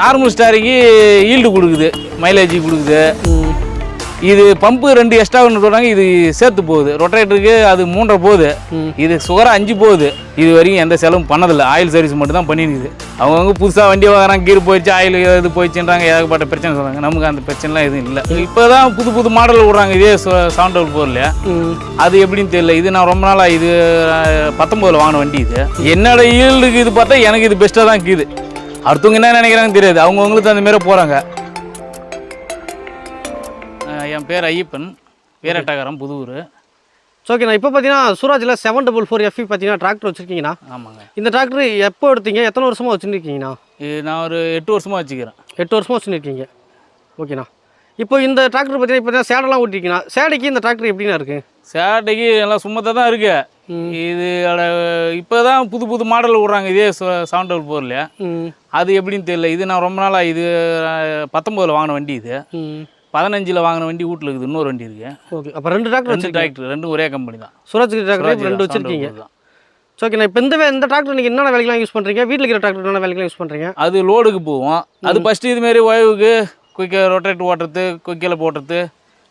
Normal steering yield கொடுக்குது mileage கொடுக்குது. இது பம்பு ரெண்டு எக்ஸ்ட்ரா ஒன்று சொல்கிறாங்க இது சேர்த்து போகுது. ரொட்டேட்டருக்கு அது மூன்றரை போகுது. இது சுகராக அஞ்சு போகுது. இது வரைக்கும் எந்த செலவும் பண்ணதில்லை. ஆயில் சர்வீஸ் மட்டும் தான் பண்ணிருக்குது. அவங்கவுங்க புதுசாக வண்டி வாங்குறாங்க கீர் போயிடுச்சு ஆயில் இது போயிடுச்சுன்றாங்க ஏகப்பட்ட பிரச்சனை சொல்கிறாங்க நமக்கு அந்த பிரச்சனைலாம் எதுவும் இல்லை. இப்போ தான் புது புது மாடல் விட்றாங்க இதே செவன் டபுள் ஃபோரில் அது எப்படின்னு தெரியல. இது நான் ரொம்ப நாளாக இது பத்தொம்போதில் வாங்கின வண்டி இது. என்னோட ஈல்டுக்கு இது பார்த்தா எனக்கு இது பெஸ்ட்டாக தான் இருக்குது. அடுத்தவங்க என்ன நினைக்கிறாங்கன்னு தெரியாது. அவங்கவுங்களுக்கு அந்த மாரி போகிறாங்க என் பேர் ஐயப்பன். வீரட்டகரம் புதூர். ஓகேண்ணா இப்போ பார்த்தீங்கன்னா சூராஜில் செவன் டபுள் ஃபோர் எஃப்இ பார்த்தீங்கன்னா டிராக்டர் வச்சுருக்கீங்கண்ணா. ஆமாங்க. இந்த டிராக்டர் எப்போ எடுத்தீங்க? எத்தனை வருஷமாக வச்சுருக்கீங்கண்ணா? இது நான் ஒரு எட்டு வருஷமாக வச்சுக்கிறேன். எட்டு வருஷமாக வச்சுருக்கீங்க. ஓகேண்ணா இப்போ இந்த டிராக்டர் பார்த்தீங்கன்னா இப்போ தான் சேடெல்லாம் ஓட்டிருக்கீங்கண்ணா சேடைக்கு இந்த டிராக்டர் எப்படிண்ணா இருக்குது சேட்டைக்கு எல்லாம் சும்மத்தாக தான் இருக்கு. இது இப்போ தான் புது புது மாடல் விட்றாங்க இதே செவன் டபுள் ஃபோரில் அது எப்படின்னு தெரியல. இது நான் ரொம்ப நாளாக இது பத்தொம்போதில் வாங்கின வண்டி இது. பதினஞ்சில் வாங்கின வண்டி வீட்டில் இருக்குது இன்னொரு வண்டி இருக்குது ஓகே. அப்போ ரெண்டு டிராக்டர் ரெண்டு டிராக்டர் ரெண்டும் ஒரே கம்பெனி தான். சூராஜ் டிராக்டர் ரெண்டு வச்சுருக்கீங்க. தான். ஓகேண்ணா இப்போ இந்த இந்த டிராக்டர் நீங்கள் என்னென்ன வேலைக்கெல்லாம் யூஸ் பண்ணுறீங்க வீட்டில் இருக்கிற டிராக்டர் என்னென்ன வேலைக்கெல்லாம் யூஸ் பண்ணுறீங்க அது லோடுக்கு போவோம். அது ஃபஸ்ட்டு இதுமாரி ஓய்வுக்கு குயிக்க ரொட்டேட் ஓட்டுறது குயிக்கில் போட்டுறது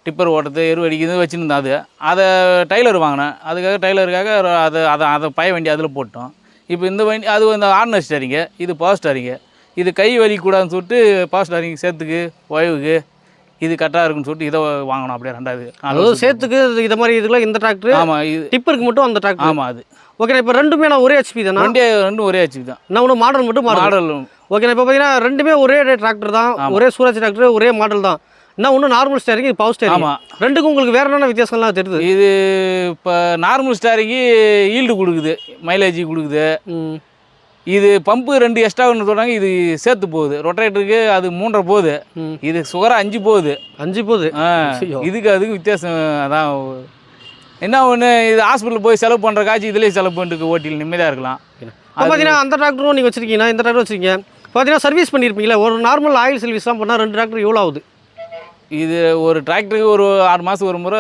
டிப்பர் ஓட்டுறது எரு அடிக்கிறது வச்சுருந்தேன் அது அதை டைலர் வாங்கினேன். அதுக்காக டைலருக்காக அதை அதை அதை பய வண்டி அதில் போட்டோம். இப்போ இந்த வண்டி அது இந்த ஆர்னர் ஸ்டாரிங்க இது பவர் ஸ்டாரிங்க இது கை வலி கூடாதுன்னு சொல்லிட்டு பவர் ஸ்டாரிங் சேர்த்துக்கு ஓய்வுக்கு இது கரெக்டாக இருக்குன்னு சொல்லிட்டு இதை வாங்கணும் அப்படியே ரெண்டாவது. அதாவது சேர்த்துக்கு இதை மாதிரி இதுக்குலாம் இந்த டிராக்டர் ஆமாம் இது டிப்பருக்கு மட்டும் அந்த டிராக்டர் ஆமாம் அது. ஓகேண்ணா இப்போ ரெண்டுமே நான் ஒரே ஹெச்பி தானே? வண்டி ரெண்டும் ஒரே ஹெச்பி தான். நான் ஒன்று மாடல் மட்டும் மாடல் ஓகேண்ணா இப்போ பார்த்தீங்கன்னா ரெண்டுமே ஒரே டிராக்டர் தான் ஒரே சூரஜ் டிராக்டர் ஒரே மாடல் தான். என்ன ஒன்று நார்மல் ஸ்டேரிங் இது பவர் ஸ்டேரிங் ஆமாம் ரெண்டுக்கும் உங்களுக்கு வேற என்னென்ன வித்தியாசம்லாம் தெரியுது? இது இப்போ நார்மல் ஸ்டாரிங்கு ஈல்டு கொடுக்குது மைலேஜ் கொடுக்குது. ம். இது பம்பு ரெண்டு எக்ஸ்ட்ரா ஒன்று சொல்கிறாங்க இது சேர்த்து போகுது. ரொட்டேட்டருக்கு அது மூன்றரை போகுது. இது சுகராக அஞ்சு போகுது. அஞ்சு போகுது. இதுக்கு அதுக்கு வித்தியாசம் அதான் என்ன ஒன்று இது ஹாஸ்பிட்டல் போய் செலவு பண்ணுற காட்சி இதுலேயே செலவு பண்ணிட்டு ஓட்டியில் நிம்மதியாக இருக்கலாம். பார்த்தீங்கன்னா அந்த டிராக்டரும் நீங்கள் வச்சிருக்கீங்கன்னா இந்த டிராக்டர் வச்சிருக்கீங்க. பார்த்தீங்கன்னா சர்வீஸ் பண்ணியிருப்பீங்களா ஒரு நார்மல் ஆயில் சர்வீஸ்லாம் பண்ணால் ரெண்டு டிராக்டர் எவ்வளோ ஆகுது? இது ஒரு டிராக்டருக்கு ஒரு ஆறு மாதம் ஒரு முறை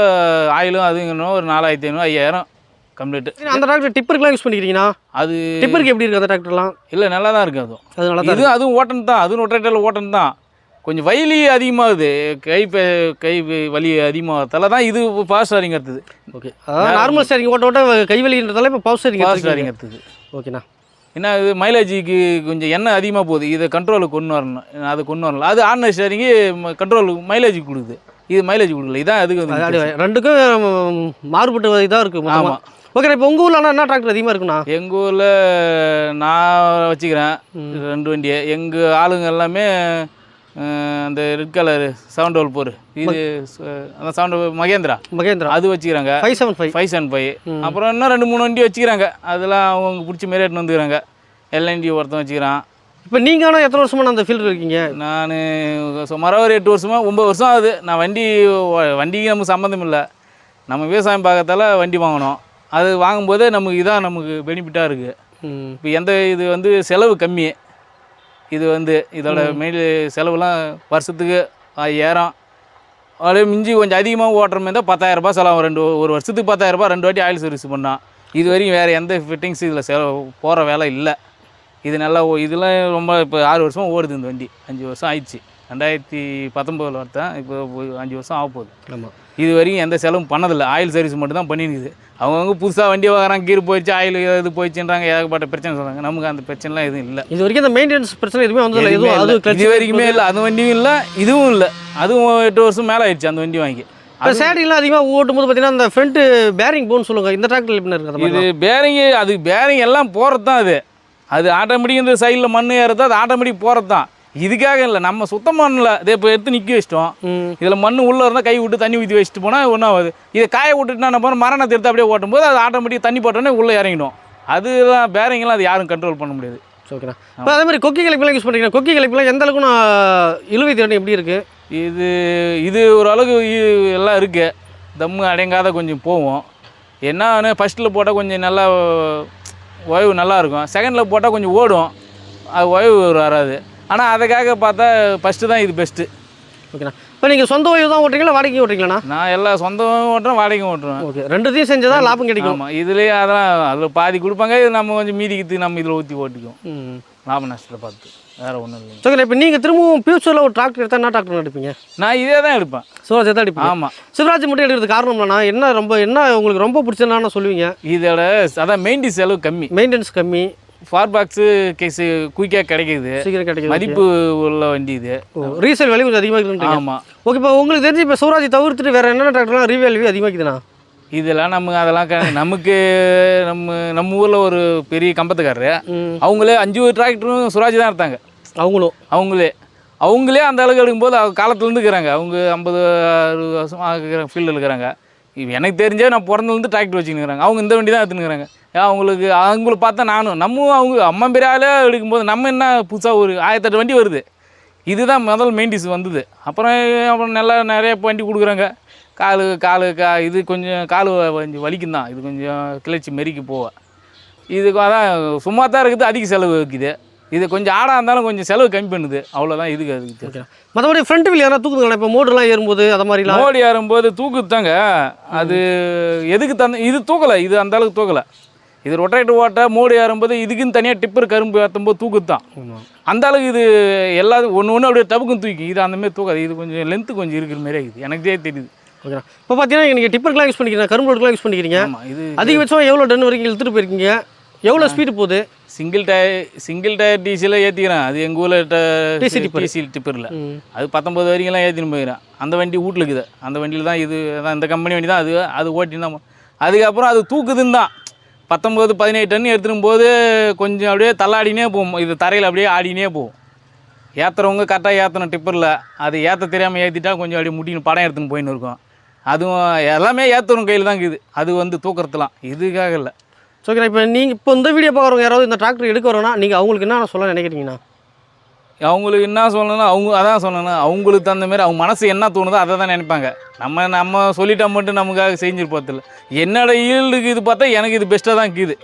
ஆயிலும் அதுங்கணும் ஒரு நாலாயிரத்தி ஐநூறு ஐயாயிரம் கம்ப்ளீட்டு அந்த டிராக்டர் டிப்பருக்குலாம் யூஸ் பண்ணிக்கிறீங்கன்னா அது டிப்பருக்கு எப்படி இருக்குது அந்த டிராக்டர்லாம் இல்லை நல்லா தான் இருக்குது அதுவும். அது நல்லா தான் இது அதுவும் ஓட்டன் தான் அதுவும் ரொட்டேட்டரில் ஓட்டன் தான் கொஞ்சம் வலி அதிகமாகுது. கை கை வலி அதிகமாகறதால தான் இது ஃபாஸ்ட் ஸ்டாரிங் எடுத்தது ஓகே. அதாவது நார்மல் ஸ்டேரிங் ஓட்ட ஓட்ட கைவலின்றதால இப்போ பவர் ஸ்டேரிங் ஃபாஸ்ட் ஸ்டாரிங் எடுத்தது ஓகேண்ணா. என்ன இது மைலேஜுக்கு கொஞ்சம் எண்ணெய் அதிகமாக போகுது. இதை கண்ட்ரோலுக்கு கொண்டு வரணும். அது கொண்டு வரலாம் அது ஆர்னர் ஸ்டாரிங்கு கண்ட்ரோலுக்கு மைலேஜ் கொடுக்குது. இது மைலேஜ் கொடுக்கல. இதான் அதுக்கு ரெண்டுக்கும் மாறுபட்ட இதாக இருக்குது ஆமாம் ஓகே இப்போ உங்கள் ஊரில் என்ன டிராக்டர் அதிகமாக இருக்குண்ணா? எங்கள் ஊரில் நான் வச்சுக்கிறேன். ரெண்டு வண்டியை. எங்கள் ஆளுங்க எல்லாமே அந்த red colour seven double four இது அந்த செவன் மகேந்திரா. மகேந்திரா. அது வச்சுக்கிறாங்க. Five seven five five seven five அப்புறம் இன்னும் ரெண்டு மூணு வண்டி வச்சுக்கிறாங்க. அதெல்லாம் அவங்க பிடிச்ச மாரி எடுத்துன்னு வந்துக்கிறாங்க. எல்என்டி ஒருத்தன் வச்சுக்கிறான். இப்போ நீங்கள் ஆனால் எத்தனை வருஷமா அந்த ஃபீல்டு இருக்கீங்க? நான் சுமாராக ஒரு எட்டு வருஷமா ஒம்பது வருஷம் ஆகுது. நான் வண்டி வண்டிக்கு நமக்கு சம்மந்தம் இல்லை. நம்ம விவசாயம் பார்க்கறதால வண்டி வாங்கினோம் அது வாங்கும்போதே நமக்கு இதான் நமக்கு பெனிஃபிட்டாக இருக்குது இப்போ எந்த இது வந்து செலவு கம்மி. இது வந்து இதோட மெயின் செலவுலாம் வருஷத்துக்கு ஐயாயிரம் அப்படியே மிஞ்சி கொஞ்சம் அதிகமாக ஓட்டுற மாதிரி தான் பத்தாயிரரூபா செலவு ரெண்டு ஒரு வருஷத்துக்கு பத்தாயிரரூபா ரெண்டு வாட்டி ஆயில் சர்வீஸ் பண்ணோம் இது வரைக்கும் வேறு எந்த ஃபிட்டிங்ஸ் இதில் செலவு போகிற வேலை இல்லை. இது நல்லா ஓ- இதெல்லாம் ரொம்ப இப்போ ஆறு வருஷம் ஓடுது இந்த வண்டி. அஞ்சு வருஷம் ஆயிடுச்சு. ரெண்டாயிரத்தி பத்தொம்போதில் வரத்தேன் இப்போ அஞ்சு வருஷம் ஆக போகுது ஆமாம் இது வரைக்கும் எந்த செலவும் பண்ணதில்லை. ஆயில் சர்வீஸ் மட்டும் தான் பண்ணிருக்குது. அவங்கவுங்க புதுசாக வண்டி வாங்குறாங்க கீர் போயிடுச்சு ஆயில் இது போயிடுச்சுன்றாங்க ஏகப்பட்ட பிரச்சனை சொல்கிறாங்க நமக்கு அந்த பிரச்சனைலாம் எதுவும் இல்லை. இது வரைக்கும் இந்த மெயின்டெனன்ஸ் பிரச்சனை எதுவுமே வந்ததில்லை. எதுவுமே அது. இது வரைக்குமே இல்லை. அந்த வண்டியும் இல்லை இதுவும் இல்லை. அதுவும் எட்டு வருஷம் மேலே ஆயிடுச்சு அந்த வண்டி வாங்கி. இப்போ சேடிங்லாம் அதிகமாக ஓட்டும் போது பார்த்தீங்கன்னா அந்த ஃப்ரண்ட் பேரிங் போன் சொல்லுங்க இந்த டிராக்டர் எப்படி இருக்குது அந்த இது பேரிங்கு. அது பேரிங் எல்லாம் போகிறது தான் அது. அது ஆட்டோமேட்டிக் இந்த சைடில் மண் ஏறுறது அது ஆட்டோமேட்டிக் போகிறது தான் இதுக்காக இல்லை நம்ம சுத்தம் பண்ணல இதை இப்போ எடுத்து நிற்க வச்சிட்டோம். இதில் மண் உள்ளே இருந்தால் கை விட்டு தண்ணி ஊற்றி வச்சுட்டு போனால் ஒன்றும் ஆகுது. இதை காய விட்டுட்டு பண்ணுறோம் மரணத்தை எடுத்து அப்படியே ஓட்டும் போது அது ஆட்டோமேட்டிக் தண்ணி போட்டோன்னே உள்ளே இறங்கிடும். அதுதான் பேரிங்லாம் அது யாரும் கண்ட்ரோல் பண்ண முடியாது. ஓகேண்ணா இப்போ அதே மாதிரி கொக்கி கிளப்பிலாம் யூஸ் பண்ணுறீங்க கொக்கி கிளப்பிலாம் எந்த அளவுக்கு நான் இழுவை திறன் எப்படி இருக்குது இது இது ஓரளவுக்கு எல்லாம் இருக்குது தம்மு அடங்காத கொஞ்சம் போவோம் என்ன ஃபஸ்ட்டில் போட்டால் கொஞ்சம் நல்லா ஓய்வு நல்லா இருக்கும். செகண்டில் போட்டால் கொஞ்சம் ஓடும். அது ஓய்வு வராது. ஆனால் அதுக்காக பார்த்தா ஃபஸ்ட்டு தான் இது பெஸ்ட்டு ஓகேண்ணா. இப்போ நீங்கள் சொந்த ஓய்வு தான் ஓட்டுறீங்களா வாடகைக்கு ஓட்டுறீங்களாண்ணா? நான் எல்லாம் சொந்தம் ஓட்டுறேன் வாடகையும் ஓட்டுறேன். ஓகே. ரெண்டுத்தையும் செஞ்சதா லாபம் கிடைக்கும். ஆமாம் இதுலேயே அதெல்லாம் அதில் பாதி கொடுப்பாங்க இது நம்ம கொஞ்சம் மீதிக்கு நம்ம இதில் ஊற்றி ஓட்டிக்குவோம். ம். லாப நஷ்டத்தை பார்த்து. வேறு ஒன்றும் இல்லைங்க. ஓகேண்ணா இப்போ நீங்கள் திரும்பவும் ஃபியூச்சரில் ஒரு டிராக்டர் எடுத்தால் என்ன டிராக்டர் எடுப்பீங்க? நான் இதே தான் எடுப்பேன். சிவராஜ் தான் எடுப்பீங்க? ஆமாம் சிவராஜ் மட்டும் எடுக்கிறது காரணம்னா என்ன ரொம்ப என்ன உங்களுக்கு ரொம்ப பிடிச்சதுனா சொல்லுவீங்க? இதோட அதான் மெயின்டி செலவு கம்மி. மெயின்டெனன்ஸ் கம்மி. ஃபார் பாக்ஸு கேஸு குயிக்காக கிடைக்குது. சீக்கிரம் கிடைக்குது மதிப்பு உள்ள வண்டி இது. ரீசேல் விலை கொஞ்சம் அதிகமாக இருக்குன்றீங்க ஆமாம் ஓகே இப்போ உங்களுக்கு தெரிஞ்சு இப்போ சிவராஜ் தவிர்த்துட்டு வேறு என்னென்ன டிராக்டர்லாம் ரீவேல் அதிகமாக்குதுண்ணா இதெல்லாம் நம்ம அதெல்லாம் நமக்கு நம்ம நம்ம ஊரில் ஒரு பெரிய கம்பத்துக்காரரு. அவங்களே அஞ்சு டிராக்டரும் சுராஜ் தான் எடுத்தாங்க. அவங்களும்? அவங்களே. அவங்களே அந்த அளவுக்கு எடுக்கும்போது அவங்க காலத்துலேருந்து இருக்கிறாங்க. அவங்க ஐம்பது அறுபது வருஷம் ஆகிற ஃபீல்டில் இருக்கிறாங்க. இப்போ எனக்கு தெரிஞ்சே நான் பிறந்ததுலேருந்து டிராக்டர் வச்சுக்கிறாங்க அவங்க இந்த வண்டி தான் எடுத்துனுக்குறாங்க அவங்களுக்கு அவங்கள பார்த்தா நானும் நம்ம அவங்க அம்மா பெரிய ஆளே எடுக்கும்போது நம்ம என்ன புதுசாக ஒரு ஆயிரத்தெட்டு வண்டி வருது. இதுதான் முதல் மெயின்டிஸ் வந்தது. அப்புறம் அப்புறம் நல்லா நிறைய வண்டி கொடுக்குறாங்க. காலு காலு கா இது கொஞ்சம் காலு கொஞ்சம் வலிக்கும் தான் இது கொஞ்சம் கிளச்சி மெரிக்கு போக. இதுக்கு அதான் சும்மா தான் இருக்குது அதிக செலவு வைக்குது இது கொஞ்சம் ஆடாக இருந்தாலும் கொஞ்சம் செலவு கம்மி பண்ணுது. அவ்வளோதான் இதுக்கு அதுக்கு. மற்றபடி ஃப்ரண்ட் வீல் யாரா தூக்குதுங்களா இப்போ மோட்டர்லாம் ஏறும்போது அது மாதிரிலாம்? மோடி ஏறும்போது தூக்குத்தாங்க. அது எதுக்கு தந்த இது தூக்கலை இது அந்த அளவுக்கு தூக்கலை. இது ரொட்டேட்டர் ஓட்ட மோடி ஏறும்போது இதுக்குன்னு தனியாக டிப்பர் கரும்பு ஏற்றும்போது தூக்குத்தான். அந்த அளவுக்கு இது எல்லாத்துக்கும் ஒன்று ஒன்று அப்படியே டபுக்கும் தூக்கி இது அந்த மாதிரி தூக்காது. இது கொஞ்சம் லென்த்து கொஞ்சம் இருக்கிற மாதிரி இருக்குது எனக்கே தெரியுது. ஓகே இப்போ பார்த்தீங்கன்னா நீங்கள் டிப்பருக்குலாம் யூஸ் பண்ணிக்கிறீங்க கரும்பு ரோடுக்குலாம் யூஸ் பண்ணிக்கிறீங்க. இது அதிகபட்சம் எவ்வளோ டன் வரைக்கும் இழுத்துட்டு போயிருக்கீங்க? எவ்வளோ ஸ்பீடு போகுது? சிங்கிள் டயர் சிங்கிள் டயர் டிசியில் ஏற்றிக்கிறேன் அது எங்கள் ஊரில் tipper. டிசி டிப்பரில் அது பத்தொம்பது வரைக்கும்லாம் ஏற்றின்னு போயிடும் அந்த வண்டி வீட்டில் இருக்குது. அந்த வண்டியில் தான் இது அதான் இந்த கம்பெனி வண்டி தான். அது அது ஓட்டின்னு தான் அதுக்கப்புறம் அது தூக்குதுன்னு தான். பத்தொம்போது பதினேழு டன் எடுத்துடும் போது கொஞ்சம் அப்படியே தள்ளாடினே போகும். இது தரையில் அப்படியே ஆடினே போகும். ஏற்றுறவங்க கரெக்டாக ஏற்றணும் டிப்பரில் அது ஏற்ற தெரியாமல் ஏற்றிட்டா கொஞ்சம் அப்படியே முட்டின்னு படம் எடுத்துன்னு போயின்னு இருக்கும். அதுவும் எல்லாமே ஏற்றுறவங்க கையில் தான் இருக்குது அது வந்து தூக்குறதுலாம். இதுக்காக இல்லை. ஸோ இப்போ நீங்கள் இப்போ இந்த வீடியோ பார்க்குறவங்க யாராவது இந்த டிராக்டர் எடுக்க வரோன்னா நீங்கள் அவங்களுக்கு என்ன சொல்ல நினைக்கிறீங்கண்ணா அவங்களுக்கு என்ன சொல்லணும் அவங்க அதான் சொல்லணும் அவங்களுக்கு தகுந்த மாதிரி அவங்க மனசு என்ன தோணுதோ அதை தான் நினைப்பாங்க. நம்ம நம்ம சொல்லிட்டா மட்டும் நமக்காக செஞ்சுருப்போத்தில். என்னோட ஈல்டுக்கு இது பார்த்தா எனக்கு இது பெஸ்ட்டாக தான் இருக்குது.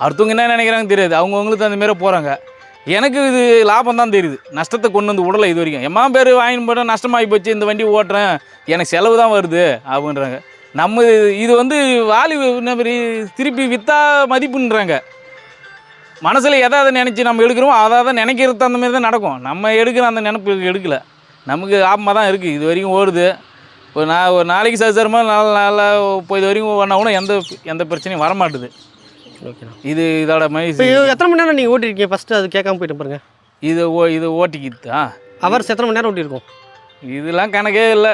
அடுத்தவங்க என்ன நினைக்கிறாங்க தெரியாது. அவங்கவுங்களுக்கு தகுந்த மாதிரி போகிறாங்க எனக்கு இது லாபம் தான் தெரியுது. நஷ்டத்தை கொண்டு வந்து விடலை இது வரைக்கும். எம்மா பேர் வாங்கின்னு போட்டால் நஷ்டமாகி போச்சு இந்த வண்டி ஓட்டுறேன் எனக்கு செலவு தான் வருது அப்படின்றாங்க. நம்ம இது- இது வந்து வாலி என்ன மாதிரி திருப்பி விற்றா மதிப்புன்றாங்க. மனசில் எதை அதை நினச்சி நம்ம எடுக்கிறோமோ அதை அதை நினைக்கிறது அந்த மாதிரி தான் நடக்கும். நம்ம எடுக்கிற அந்த நினப்பு எடுக்கல. நமக்கு ஆபமாக தான் இருக்குது இது வரைக்கும் ஓடுது. ஒரு நான் ஒரு நாளைக்கு சதுசரமாக நாலு நாளில் இப்போ இது வரைக்கும் ஓடினா கூட எந்த எந்த பிரச்சனையும் வரமாட்டுது. இது இதோட மகிழ்ச்சி எத்தனை மணி நேரம் நீங்கள் ஓட்டிருக்கீங்க? ஃபஸ்ட்டு அது கேட்காம போயிட்டு பாருங்க. இது ஓ இது ஓட்டிக்கிட்டா ஹவர்ஸ் எத்தனை மணி நேரம் ஓட்டியிருக்கோம்? இதெல்லாம் கணக்கே இல்லை.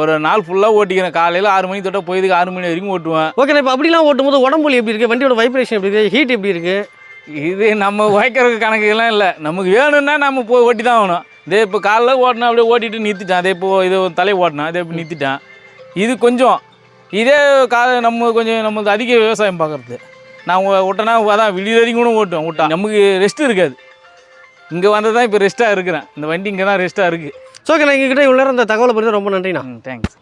ஒரு நாள் ஃபுல்லாக ஓட்டிக்கிறேன். காலையில் ஆறு மணி தொட்ட போயதுக்கு ஆறு மணி வரைக்கும் ஓட்டுவேன். ஓகேண்ணா இப்போ அப்படிலாம் ஓட்டும்போது உடம்பு வலி எப்படி இருக்குது வண்டியோட வைப்ரேஷன் எப்படி இருக்குது ஹீட் எப்படி இருக்குது இது நம்ம உழைக்கிறதுக்கு கணக்குலாம் இல்லை. நமக்கு வேணும்னா நம்ம போய் ஓட்டி தான் ஆகணும். இதே இப்போ காலைல ஓட்டினா அப்படியே ஓட்டிட்டு நிறுத்திட்டான். அதே இப்போ இது தலை ஓட்டினான் அதே இப்போ நிறுத்திட்டான். இது கொஞ்சம் இதே கா நம்ம கொஞ்சம் நம்ம அதிக விவசாயம் பார்க்குறது. நான் ஓட்டினா அதான் விடிய வரைக்கும் கூட ஓட்டுவேன் விட்டா நமக்கு ரெஸ்ட் இருக்காது. இங்கே வந்து தான் இப்போ ரெஸ்ட்டாக இருக்கிறேன். இந்த வண்டி இங்கே தான் ரெஸ்ட்டாக இருக்குது ஸோ ஓகே நான் எங்ககிட்ட இவ்வளோ நேரம் இந்த தகவலை பற்றி ரொம்ப நன்றிண்ணா. தேங்க்ஸ்